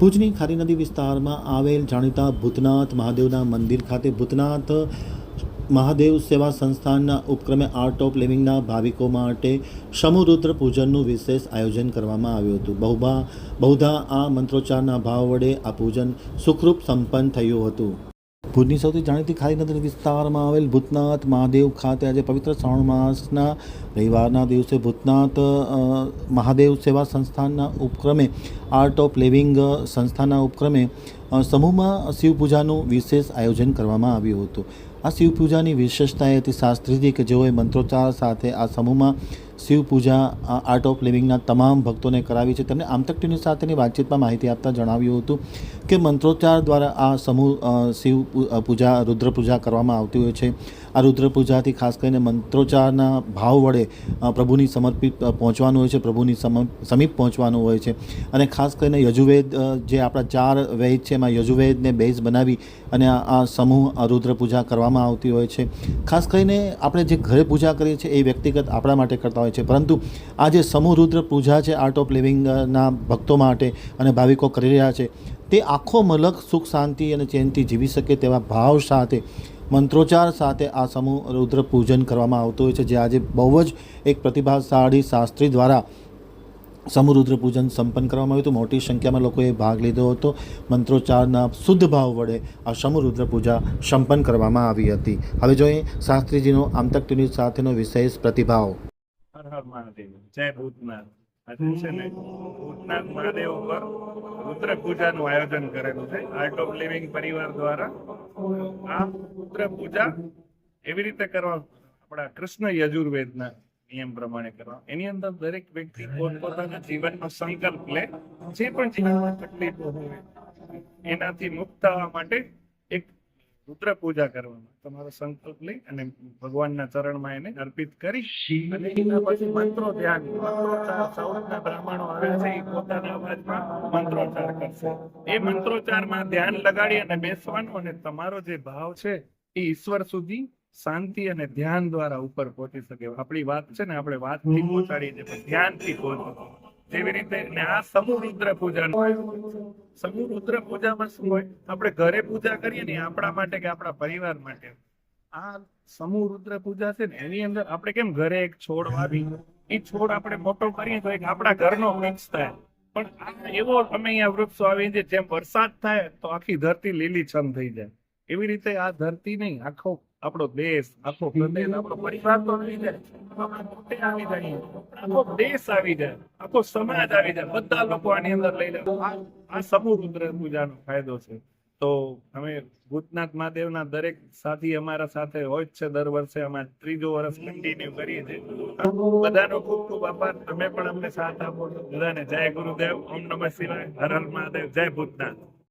ભુજની ખારી નદી વિસ્તારમાં આવેલ જાણીતા ભૂતનાથ મહાદેવના મંદિર ખાતે ભૂતનાથ મહાદેવ સેવા સંસ્થાનના ઉપક્રમે આર્ટ ઓફ લિવિંગના ભાવિકો માટે સમુરુદ્ર પૂજનનું વિશેષ આયોજન કરવામાં આવ્યું હતું. બહુબા બહુધા આ મંત્રોચ્ચારના ભાવ વડે આ પૂજન સુખરૂપ સંપન્ન થયું હતું. ભુજની સૌથી જાણીતી ખારી નદી વિસ્તારમાં આવેલ ભૂતનાથ મહાદેવ ખાતે આજે પવિત્ર શ્રાવણ માસના રવિવારના દિવસે ભૂતનાથ મહાદેવ સેવા સંસ્થાનના ઉપક્રમે આર્ટ ઓફ લિવિંગ સંસ્થાના ઉપક્રમે સમૂહમાં શિવપૂજાનું વિશેષ આયોજન કરવામાં આવ્યું હતું. આ શિવપૂજાની વિશેષતા એ હતી શાસ્ત્રીજી કે જેઓએ મંત્રોચ્ચાર સાથે આ સમૂહમાં શિવપૂજા આર્ટ ઓફ લિવિંગના તમામ ભક્તોને કરાવી છે તેમણે આમતક ટીવી સાથેની વાતચીતમાં માહિતી આપતા જણાવ્યું હતું કે મંત્રોચ્ચાર દ્વારા આ સમૂહ શિવ પૂજા રુદ્ર પૂજા કરવામાં આવતી હોય છે. આ રુદ્ર પૂજાથી ખાસ કરીને મંત્રોચ્ચારના ભાવ વડે પ્રભુની સમર્પિત પહોંચવાનું હોય છે, પ્રભુની સમ સમીપ પહોંચવાનું હોય છે. અને ખાસ કરીને યજુર્વેદ જે આપણા ચાર વેદ છે, એમાં યજુવેદને બેઝ બનાવી અને આ સમૂહ રુદ્રપૂજા રુદ્ર પૂજા કરવામાં આવતી હોય છે. ખાસ કરીને આપણે જે ઘરે પૂજા કરીએ છીએ એ વ્યક્તિગત આપણા માટે કરતા હોય છે. પરંતુ આ જે સમૂહ રુદ્ર પૂજા છે આર્ટ ઓફ લિવિંગના ભક્તો માટે અને ભાવિકો કરી રહ્યા છે, તે આખો મલક સુખ, શાંતિ અને ચેનથી જીવી શકે તેવા ભાવ સાથે મંત્રોચ્ચાર સાથે આ સમૂહ રુદ્ર પૂજન કરવામાં આવતું હોય છે. જે આજે બહુ જ એક પ્રતિભાશાળી શાસ્ત્રી દ્વારા સમુરુદ્ર પૂજન સંપન્ન કરવામાં આવ્યું હતું. મોટી સંખ્યામાં લોકોએ ભાગ લીધો હતો. મંત્રોચ્ચારના શુદ્ધ ભાવ વડે આ સમુરુદ્ર પૂજા સંપન્ન કરવામાં આવી હતી. હવે જોઈએ શાસ્ત્રીજીનો આમતક સાથેનો વિશેષ પ્રતિભાવ. જય ભૂતનાથ. આજે છે ને ભૂતનાથ મહાદેવ ઉપર રુદ્ર પૂજાનું આયોજન કરેલું છે. આર્ટ ઓફ લિવિંગ પરિવાર દ્વારા આ રુદ્ર પૂજા એવી રીતે કરવા આપણા કૃષ્ણ યજુર્વેદના નિયમ પ્રમાણે કરવા. એની અંદર દરેક વ્યક્તિ પોતપોતાના જીવનનો સંકલ્પ લે. જે પણ જીવનમાં તકલીફો હોય, એનાથી મુક્ત થવા માટે એક રુદ્ર પૂજા કરવામાં તમારો સંકલ્પ લઈ અને ભગવાનના ચરણમાં એને અર્પિત કરી અને એના પછી મંત્રો ધ્યાન મંત્રોચ્ચાર બ્રાહ્મણો આવે છે, એ પોતાના અવાજમાં મંત્રોચ્ચાર કરશે. એ મંત્રોચ્ચારમાં ધ્યાન લગાડી અને બેસવાનું અને તમારો જે ભાવ છે, એ ઈશ્વર સુધી શાંતિ અને ધ્યાન દ્વારા ઉપર પહોંચી શકે. આપણી વાત છે ને, આપણે વાતથી પહોંચાડી દે ધ્યાનથી પહોંચો જેવી રીતે આ સમૂહ રુદ્ર પૂજા સમૂહ રુદ્ર પૂજામાં શું હોય? આપણે ઘરે પૂજા કરીએ ને આપણા માટે કે આપણા પરિવાર માટે. આ સમૂહ રુદ્ર પૂજા છે ને, એની અંદર આપણે કેમ ઘરે એક છોડ વાવી? એ છોડ આપણે મોટો કરીએ તો એક આપણા ઘરનો વૃક્ષ થાય. પણ આ એવો અમે અહીંયા વૃક્ષો આવી છે જેમ વરસાદ થાય તો આખી ધરતી લીલીછમ થઈ જાય. એવી રીતે આ ધરતી નહીં, આખો આપણો દેશ આખો પ્રદેશ, આપણો પરિવાર તો આવી જાય. આવી જાય. આખો દેશ આવી જાય. આખો સમાજ આવી જાય. બધા લોકો આની અંદર લઈ લે. આ સમૂહ રુદ્ર પૂજાનો ફાયદો છે. તો અમે ભૂતનાથ મહાદેવના દરેક સાથી અમારા સાથે હોય છે. દર વર્ષે અમે ત્રીજો વર્ષ કન્ટિન્યુ કરીએ છીએ. બધાનો ખૂબ ખૂબ આભાર. તમે પણ અમને સાથ આપો બધાને જય ગુરુદેવ. ઓમ નમઃ શિવાય. હર હર મહાદેવ. જય ભૂતનાથ.